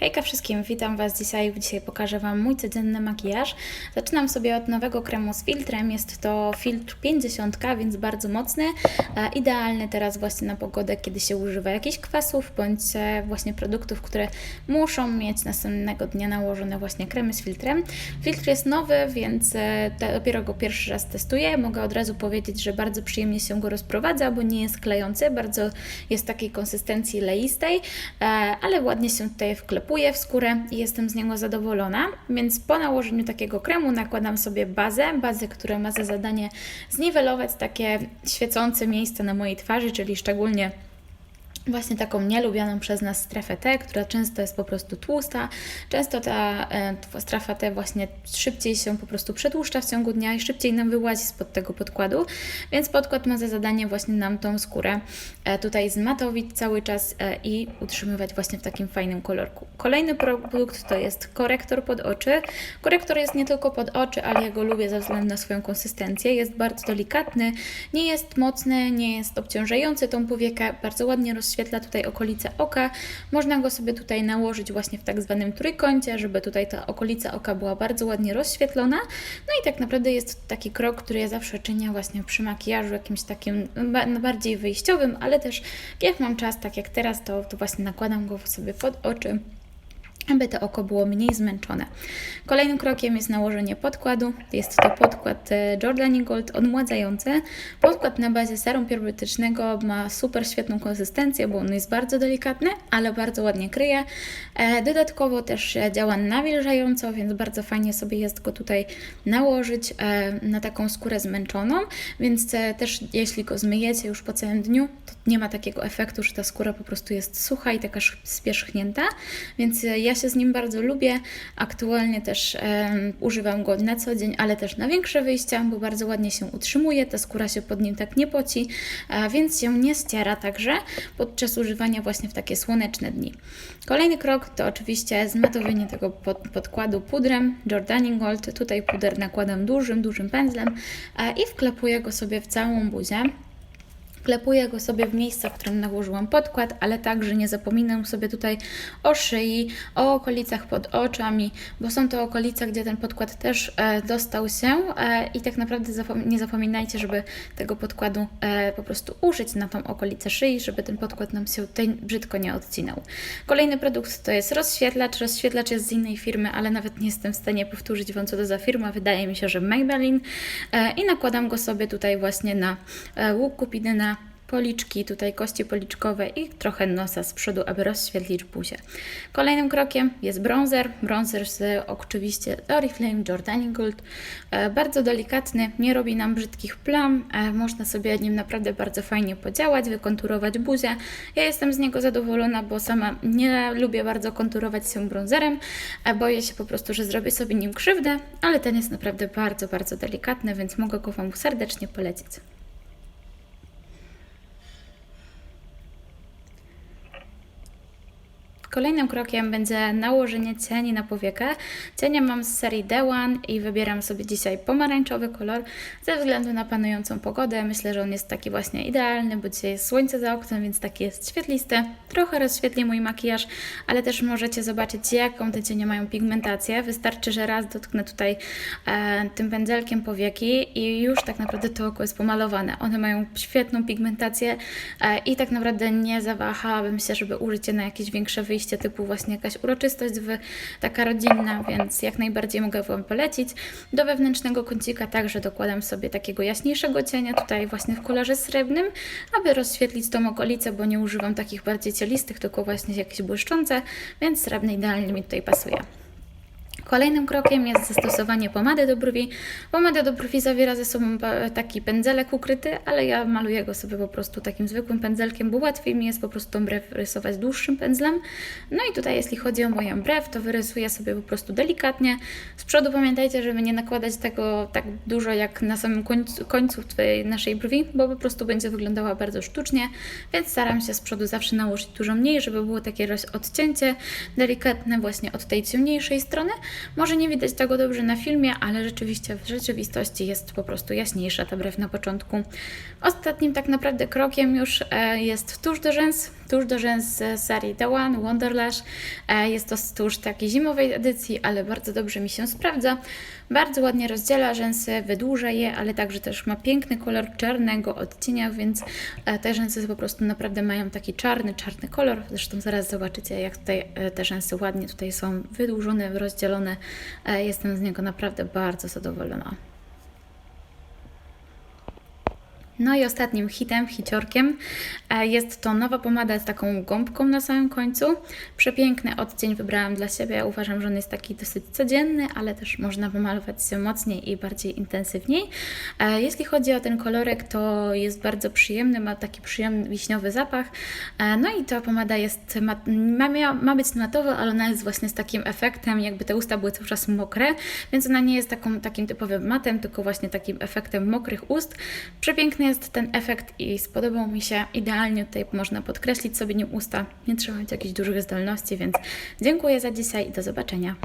Hejka wszystkim, witam Was dzisiaj. Dzisiaj pokażę Wam mój codzienny makijaż. Zaczynam sobie od nowego kremu z filtrem. Jest to filtr 50, więc bardzo mocny. E, idealny teraz właśnie na pogodę, kiedy się używa jakichś kwasów bądź e, właśnie produktów, które muszą mieć następnego dnia nałożone właśnie kremy z filtrem. Filtr jest nowy, więc e, dopiero go pierwszy raz testuję. Mogę od razu powiedzieć, że bardzo przyjemnie się go rozprowadza, bo nie jest klejący, bardzo jest takiej konsystencji leistej, ale ładnie się tutaj wklepuje w skórę i jestem z niego zadowolona. Więc po nałożeniu takiego kremu nakładam sobie bazę, bazę, która ma za zadanie zniwelować takie świecące miejsca na mojej twarzy, czyli szczególnie właśnie taką nielubianą przez nas strefę T, która często jest po prostu tłusta. Często ta e, strefa T właśnie szybciej się po prostu przedłuszcza w ciągu dnia i szybciej nam wyłazi spod tego podkładu, więc podkład ma za zadanie właśnie nam tą skórę e, tutaj zmatowić cały czas e, i utrzymywać właśnie w takim fajnym kolorku. Kolejny produkt to jest korektor pod oczy. Korektor jest nie tylko pod oczy, ale ja go lubię ze względu na swoją konsystencję. Jest bardzo delikatny, nie jest mocny, nie jest obciążający tą powiekę, bardzo ładnie rozświetla tutaj okolice oka. Można go sobie tutaj nałożyć właśnie w tak zwanym trójkącie, żeby tutaj ta okolica oka była bardzo ładnie rozświetlona. No i tak naprawdę jest to taki krok, który ja zawsze czynię właśnie przy makijażu jakimś takim ba- bardziej wyjściowym, ale też jak mam czas, tak jak teraz, to, to właśnie nakładam go sobie pod oczy aby to oko było mniej zmęczone. Kolejnym krokiem jest nałożenie podkładu. Jest to podkład e, Jordani Gold odmładzający. Podkład na bazie serum piorwitycznego ma super świetną konsystencję, bo on jest bardzo delikatny, ale bardzo ładnie kryje. E, Dodatkowo też e, działa nawilżająco, więc bardzo fajnie sobie jest go tutaj nałożyć na taką skórę zmęczoną, więc też jeśli go zmyjecie już po całym dniu, to nie ma takiego efektu, że ta skóra po prostu jest sucha i taka spierzchnięta, więc ja się z nim bardzo lubię. Aktualnie też używam go na co dzień, ale też na większe wyjścia, bo bardzo ładnie się utrzymuje, ta skóra się pod nim tak nie poci, więc się nie ściera także podczas używania właśnie w takie słoneczne dni. Kolejny krok to oczywiście zmatowienie tego pod, podkładu pudrem Jordani Gold. Tutaj puder nakładam dużym, dużym pędzlem i wklepuję go sobie w całą buzię. Klepuję go sobie w miejsca, w którym nałożyłam podkład, ale także nie zapominam sobie tutaj o szyi, o okolicach pod oczami, bo są to okolice, gdzie ten podkład też e, dostał się e, i tak naprawdę zapom- nie zapominajcie, żeby tego podkładu e, po prostu użyć na tą okolicę szyi, żeby ten podkład nam się tutaj brzydko nie odcinał. Kolejny produkt to jest rozświetlacz. Rozświetlacz jest z innej firmy, ale nawet nie jestem w stanie powtórzyć Wam co to za firma. Wydaje mi się, że Maybelline e, i nakładam go sobie tutaj właśnie na e, łuk kupidyna policzki, tutaj kości policzkowe i trochę nosa z przodu, aby rozświetlić buzię. Kolejnym krokiem jest bronzer. Bronzer z oczywiście Oriflame Jordani Gold. E, bardzo delikatny, nie robi nam brzydkich plam. E, można sobie nim naprawdę bardzo fajnie podziałać, wykonturować buzię. Ja jestem z niego zadowolona, bo sama nie lubię bardzo konturować się bronzerem. E, boję się po prostu, że zrobię sobie nim krzywdę, ale ten jest naprawdę bardzo, bardzo delikatny, więc mogę go Wam serdecznie polecić. Kolejnym krokiem będzie nałożenie cieni na powiekę. Cienie mam z serii The One i wybieram sobie dzisiaj pomarańczowy kolor ze względu na panującą pogodę. Myślę, że on jest taki właśnie idealny, bo dzisiaj jest słońce za oknem, więc taki jest świetlisty. Trochę rozświetli mój makijaż, ale też możecie zobaczyć, jaką te cienie mają pigmentację. Wystarczy, że raz dotknę tutaj e, tym pędzelkiem powieki i już tak naprawdę to oko jest pomalowane. One mają świetną pigmentację e, i tak naprawdę nie zawahałabym się, żeby użyć je na jakieś większe wyjście, typu właśnie jakaś uroczystość taka rodzinna, więc jak najbardziej mogę Wam polecić. Do wewnętrznego kącika także dokładam sobie takiego jaśniejszego cienia, tutaj właśnie w kolorze srebrnym, aby rozświetlić tą okolicę, bo nie używam takich bardziej cielistych, tylko właśnie jakieś błyszczące, więc srebrny idealnie mi tutaj pasuje. Kolejnym krokiem jest zastosowanie pomady do brwi. Pomada do brwi zawiera ze sobą taki pędzelek ukryty, ale ja maluję go sobie po prostu takim zwykłym pędzelkiem, bo łatwiej mi jest po prostu tą brew rysować dłuższym pędzlem. No i tutaj jeśli chodzi o moją brew, to wyrysuję sobie po prostu delikatnie. Z przodu pamiętajcie, żeby nie nakładać tego tak dużo jak na samym końcu, końcu naszej brwi, bo po prostu będzie wyglądała bardzo sztucznie, więc staram się z przodu zawsze nałożyć dużo mniej, żeby było takie odcięcie delikatne właśnie od tej ciemniejszej strony, Może nie widać tego dobrze na filmie, ale rzeczywiście w rzeczywistości jest po prostu jaśniejsza ta brew na początku. Ostatnim tak naprawdę krokiem już e, jest tusz do rzęs. Tusz do rzęs z serii The One, Wonderlash. E, Jest to tusz takiej zimowej edycji, ale bardzo dobrze mi się sprawdza. Bardzo ładnie rozdziela rzęsy, wydłuża je, ale także też ma piękny kolor czarnego odcienia, więc e, te rzęsy po prostu naprawdę mają taki czarny, czarny kolor. Zresztą zaraz zobaczycie, jak tutaj e, te rzęsy ładnie tutaj są wydłużone, rozdzielone. Jestem z niego naprawdę bardzo zadowolona. No i ostatnim hitem, hiciorkiem e, jest to nowa pomada z taką gąbką na samym końcu. Przepiękny odcień wybrałam dla siebie. Uważam, że on jest taki dosyć codzienny, ale też można pomalować się mocniej i bardziej intensywniej. E, Jeśli chodzi o ten kolorek, to jest bardzo przyjemny, ma taki przyjemny wiśniowy zapach. E, No i ta pomada jest, ma, ma, ma być matowa, ale ona jest właśnie z takim efektem, jakby te usta były cały czas mokre, więc ona nie jest taką, takim typowym matem, tylko właśnie takim efektem mokrych ust. Przepiękny jest ten efekt i spodobał mi się. Idealnie tutaj można podkreślić sobie nim usta. Nie trzeba mieć jakichś dużych zdolności, więc dziękuję za dzisiaj i do zobaczenia.